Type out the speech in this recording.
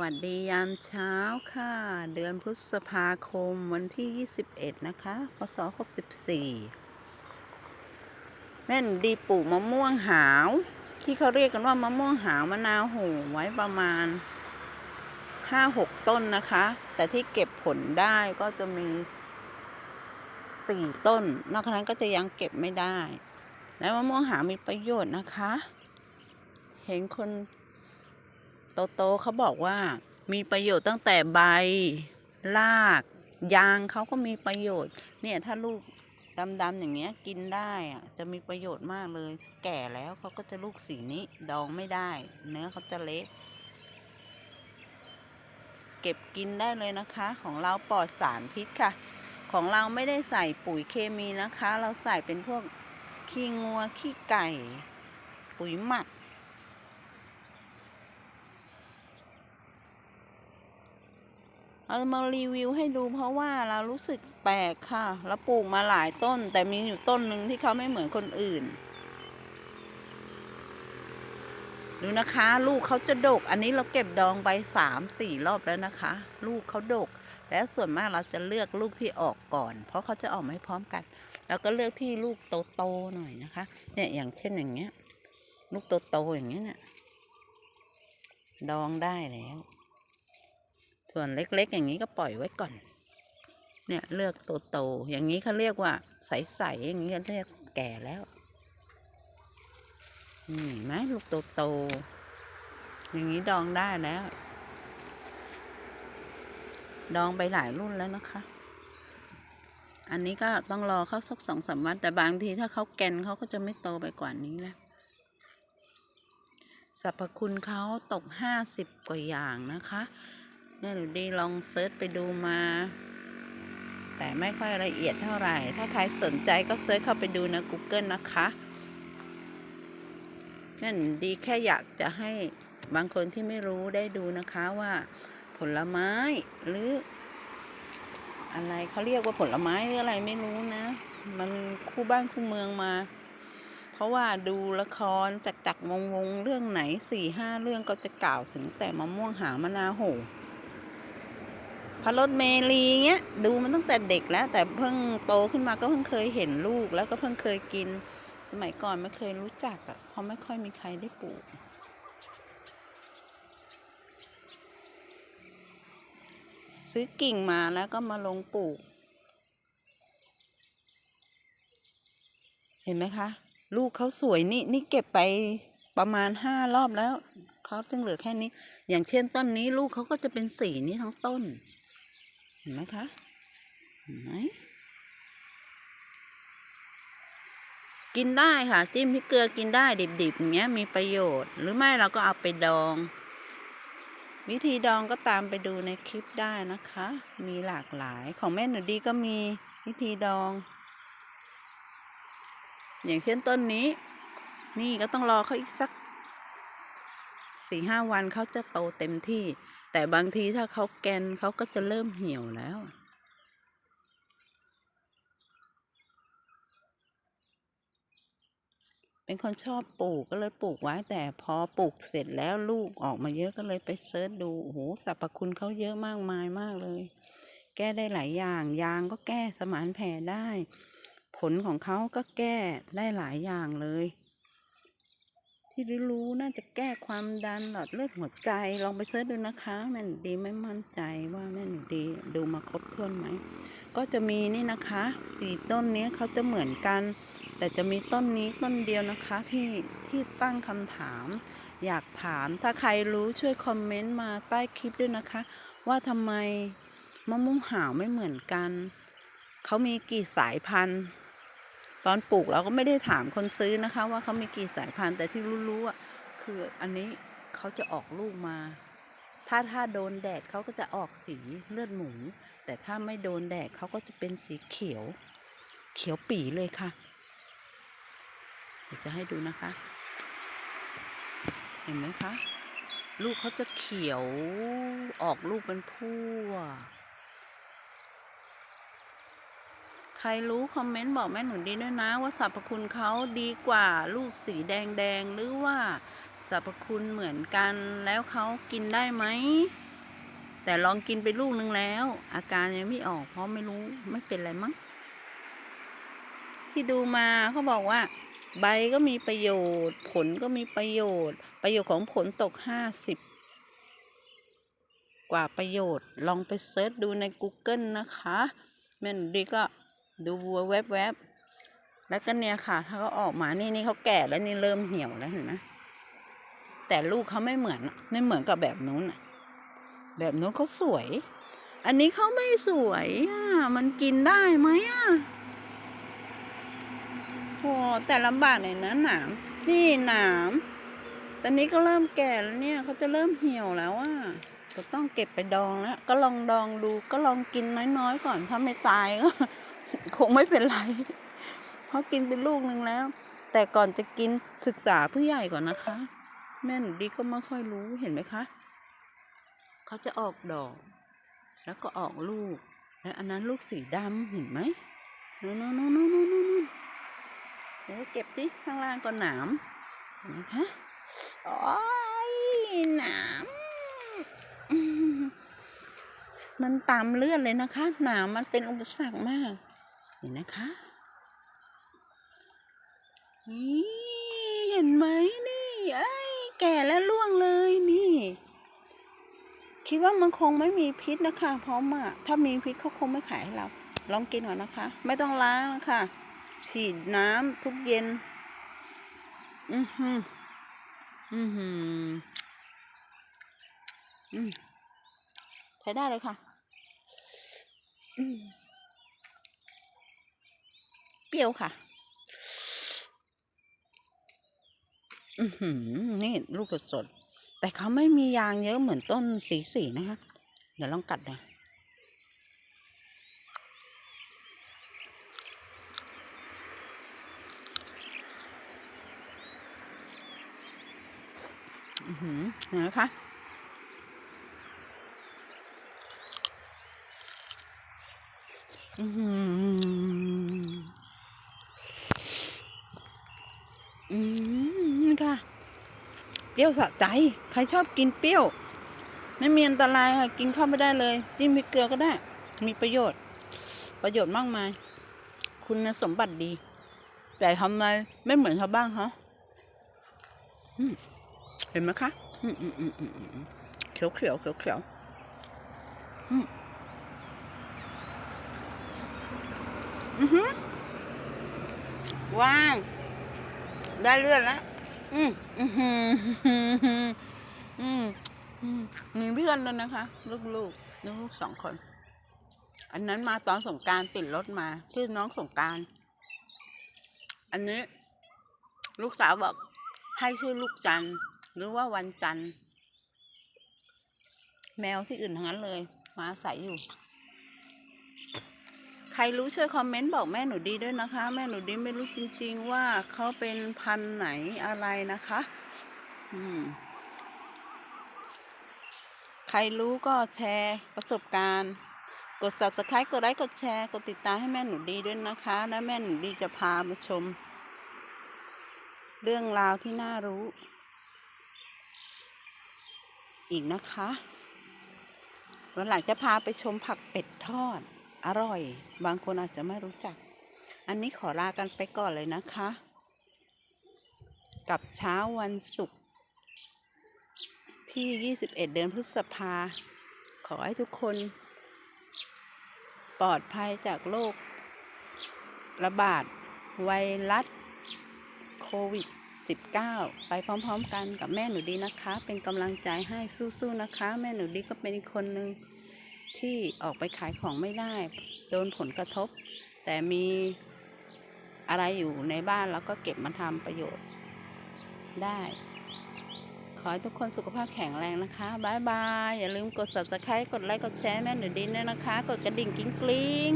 วัสดียามเช้าค่ะ เดือนพฤษภาคมวันที่ 21 นะคะพศ64แม่นดีปลูกมะม่วงหาว ที่เขาเรียกกันว่ามะม่วงหาวมะนาวโหไว้ประมาณ 5-6 ต้นนะคะ แต่ที่เก็บผลได้ก็จะมี 4 ต้น นอกจากนั้นก็จะยังเก็บไม่ได้ และมะม่วงหาวมีประโยชน์นะคะ เห็นคน โตโตๆเขาบอกว่ามีประโยชน์ตั้งแต่ใบรากยางเขาก็มีประโยชน์ เนี่ยถ้าลูกดำๆอย่างเงี้ยกินได้อะจะมีประโยชน์มากเลย แก่แล้วเขาก็จะลูกสีนี้ดองไม่ได้ เนื้อเขาจะเละเก็บกินได้เลยนะคะ ของเราปลอดสารพิษค่ะ ของเราไม่ได้ใส่ปุ๋ยเคมีนะคะ เราใส่เป็นพวกขี้งัวขี้ไก่ ปุ๋ยหมัก เอามารีวิวให้ดูเพราะว่าเรารู้สึกแปลกค่ะ แล้วปลูกมาหลายต้น แต่มีอยู่ต้นหนึ่งที่เขาไม่เหมือนคนอื่น ดูนะคะ ลูกเขาจะดก อันนี้เราเก็บดองไปสามสี่รอบแล้วนะคะ ลูกเขาดก และส่วนมากเราจะเลือกลูกที่ออกก่อน เพราะเขาจะออกไม่พร้อมกัน แล้วก็เลือกที่ลูกโตๆหน่อยนะคะ เนี่ยอย่างเช่นอย่างเงี้ย ลูกโตๆอย่างเงี้ยเนี่ยดองได้แล้ว ส่วนเล็กๆ อย่างนี้ก็ปล่อยไว้ก่อน เนี่ยเลือกโตๆอย่างนี้เขาเรียกว่า ใสๆอย่างนี้เรียกแก่แล้วนี่ไหมลูกโตๆอย่างนี้ดองได้แล้ว ดองไปหลายรุ่นแล้วนะคะ อันนี้ก็ต้องรอเขาสักสองสามวันแต่บางทีถ้าเขาแกนเขาก็จะไม่โตไปกว่านี้แล้วสรรพคุณเขาตกห้าสิบกว่าอย่างนะคะ แม่หนูดีลองเซิร์ชไปดูมา แต่ไม่ค่อยละเอียดเท่าไหร่ ถ้าใครสนใจก็เซิร์ชเข้าไปดูใน Google นะคะแม่นดีแค่อยากจะให้บางคนที่ไม่รู้ได้ดูนะคะว่า ผลไม้หรือ อะไรเขาเรียกว่าผลไม้หรืออะไรไม่รู้นะ มันคู่บ้านคู่เมืองมา เพราะว่าดูละครจักจักวงวงเรื่องไหนสี่ห้าเรื่องก็จะกล่าวถึงแต่มะม่วงหามะนาวโห พระรถเมลีเงี้ยดูมันตั้งแต่เด็กแล้ว แต่เพิ่งโตขึ้นมาก็เพิ่งเคยเห็นลูกแล้วก็เพิ่งเคยกิน สมัยก่อนไม่เคยรู้จักอะเพราะไม่ค่อยมีใครได้ปลูกซื้อกิ่งมาแล้วก็มาลงปลูก เห็นไหมคะ ลูกเขาสวยนี่นี่เก็บไปประมาณห้ารอบแล้วเขาจึงเหลือแค่นี้ อย่างเช่นต้นนี้ลูกเขาก็จะเป็นสีนี้ทั้งต้น ห็นไหมคะเห็นไหมกินได้ค่ะ จิ้มพริกเกลือกินได้ดิบๆอย่างเงี้ยมีประโยชน์ หรือไม่เราก็เอาไปดอง วิธีดองก็ตามไปดูในคลิปได้นะคะ มีหลากหลายของแม่หนูดีก็มีวิธีดอง อย่างเช่นต้นนี้ นี่ก็ต้องรอเขาอีกสัก สี่ห้าวันเขาจะโตเต็มที่ แต่บางทีถ้าเขาแกนเขาก็จะเริ่มเหี่ยวแล้ว เป็นคนชอบปลูกก็เลยปลูกไว้แต่พอปลูกเสร็จแล้วลูกออกมาเยอะก็เลยไปเซิร์ชดูโอ้โหสรรพคุณเขาเยอะมากมายมากเลย แก้ได้หลายอย่าง ยางก็แก้สมานแผลได้ ผลของเขาก็แก้ได้หลายอย่างเลย ที่รู้น่าจะแก้ความดันหลอดเลือดหัวใจ ลองไปเสิร์ชดูนะคะแม่หนูดีไม่มั่นใจว่าแม่หนูดีดูมาครบถ้วนไหม ก็จะมีนี่นะคะสี่ต้นนี้เขาจะเหมือนกัน แต่จะมีต้นนี้ต้นเดียวนะคะที่ที่ตั้งคำถาม อยากถามถ้าใครรู้ช่วยคอมเมนต์มาใต้คลิปด้วยนะคะ ว่าทำไมมะม่วงหาวไม่เหมือนกัน เขามีกี่สายพันธุ์ ตอนปลูกเราก็ไม่ได้ถามคนซื้อนะคะ ว่าเขามีกี่สายพันธุ์แต่ที่รู้ๆอะคืออันนี้เขาจะออกลูกมา ถ้าถ้าโดนแดดเขาก็จะออกสีเลือดหมู แต่ถ้าไม่โดนแดดเขาก็จะเป็นสีเขียว เขียวปีเลยค่ะเดี๋ยวจะให้ดูนะคะ เห็นไหมคะ ลูกเขาจะเขียวออกลูกเป็นพั่ว ใครรู้คอมเมนต์บอกแม่หนูดีด้วยนะ ว่าสรรพคุณเขาดีกว่าลูกสีแดงแดงหรือว่าสรรพคุณเหมือนกันแล้วเขากินได้ไหม แต่ลองกินไปลูกนึงแล้ว อาการยังไม่ออกเพราะไม่รู้ไม่เป็นไรมั้งที่ดูมาเขาบอกว่า ใบก็มีประโยชน์ ผลก็มีประโยชน์ ประโยชน์ของผลตกห้าสิบกว่าประโยชน์ ลองไปเซิร์ชดูใน Google นะคะแม่นดีก็ ดูวัวแวบๆแล้วก็เนี่ยค่ะ ถ้าเขาออกมานี่นี่เขาแก่แล้วนี่เริ่มเหี่ยวแล้วเห็นไหมแต่ลูกเขาไม่เหมือนไม่เหมือนกับแบบนู้นอะแบบนู้นเขาสวย อันนี้เขาไม่สวยอะมันกินได้ไหมอะโอ้แต่ลำบากหน่อยนะหนาม นี่หนามตอนนี้ก็เริ่มแก่แล้วเนี่ยเขาจะเริ่มเหี่ยวแล้วอะก็ต้องเก็บไปดองแล้วก็ลองดองดูก็ลองกินน้อยๆก่อนถ้าไม่ตายก็ คงไม่เป็นไร เพราะกินเป็นลูกหนึ่งแล้ว แต่ก่อนจะกินศึกษาผู้ใหญ่ก่อนนะคะ แม่หนูดีก็ไม่ค่อยรู้เห็นไหมคะเขาจะออกดอก แล้วก็ออกลูก แล้วอันนั้นลูกสีดำเห็นไหมโน่นนู่นนู่นนู่นนู่นนู่นเดี๋ยวเก็บสิข้างล่างก็หนามนไหมคะโอ้ยหนามมันตามเลือดเลยนะคะ หนามมันเป็นอุปสรรคมาก นนะคะนี่เห็นไหมนี่ไอ้แก่แล้วล่วงเลยนี่ คิดว่ามันคงไม่มีพิษนะคะเพราะว่าถ้ามีพิษเขาคงไม่ขายให้เรา ลองกินก่อนนะคะ ไม่ต้องล้างนะคะฉีดน้ำทุกเย็น อือหืออือหืออืมใช้ได้เลยค่ะ อืม เปรี้ยวค่ะ อือหือ นี่ลูกสดๆแต่เขาไม่มียางเยอะเหมือนต้นสีสีนะคะ เดี๋ยวลองกัดนะอือหือเห็นไหมคะอือหือมนี่ค่ะ เป รี้ยวสะใจ ใครชอบกินเปรี้ยว ไม่มีอันตรายค่ะ กินเข้าไม่ได้เลย จิ้มพริกเกลือก็ได้ มีประโยชน์ ประโยชน์มากมาย คุณสมบัติดี แต่ทำไมไม่เหมือนเขาบ้างฮะอืมเห็นไหมคะเขียวเขียวเขียวเขียวว้าว ได้เลือดแล้ว อืมอืมอืมมีเพื่อนแล้วนะคะ ลูกลูกลูกลูกสองคน อันนั้นมาตอนสงการติดรถมาชื่อน้องสงการ อันนี้ ลูกสาวบอกให้ชื่อลูกจันร์หรือว่าวันจันแมวที่อื่นทั้งนั้นเลย มาอาศัยอยู่ ครรู้ช่วยคอมเมนต์บอกแม่หนูดีด้วยนะคะ แม่หนูดีไม่รู้จริง ๆ ว่าเขาเป็นพันธุ์ไหนอะไรนะคะ อืม ใครรู้ก็แชร์ประสบการณ์ กด subscribe กดไลค์กดแชร์ กดติดตามให้แม่หนูดีด้วยนะคะ และแม่หนูดีจะพามาชม เรื่องราวที่น่ารู้ อีกนะคะวันหลังจะพาไปชมผักเป็ดทอด อร่อย บางคนอาจจะไม่รู้จัก อันนี้ขอลากันไปก่อนเลยนะคะ กับเช้าวันศุกร์ที่ 21 เดือนพฤษภา ขอให้ทุกคน ปลอดภัยจากโรคระบาด ไวรัสโควิด 19 ไปพร้อมๆกันกับแม่หนูดีนะคะ เป็นกำลังใจให้สู้ๆนะคะ แม่หนูดีก็เป็นอีกคนหนึ่ง ที่ออกไปขายของไม่ได้โดนผลกระทบ แต่มีอะไรอยู่ในบ้านแล้วก็เก็บมาทำประโยชน์ได้ ขอให้ทุกคนสุขภาพแข็งแรงนะคะบายบาย อย่าลืมกด subscribe กดไลค์ กดแชร์แม่หนูดีด้วยนะคะ กดกระดิ่งกิ้งกิ้ง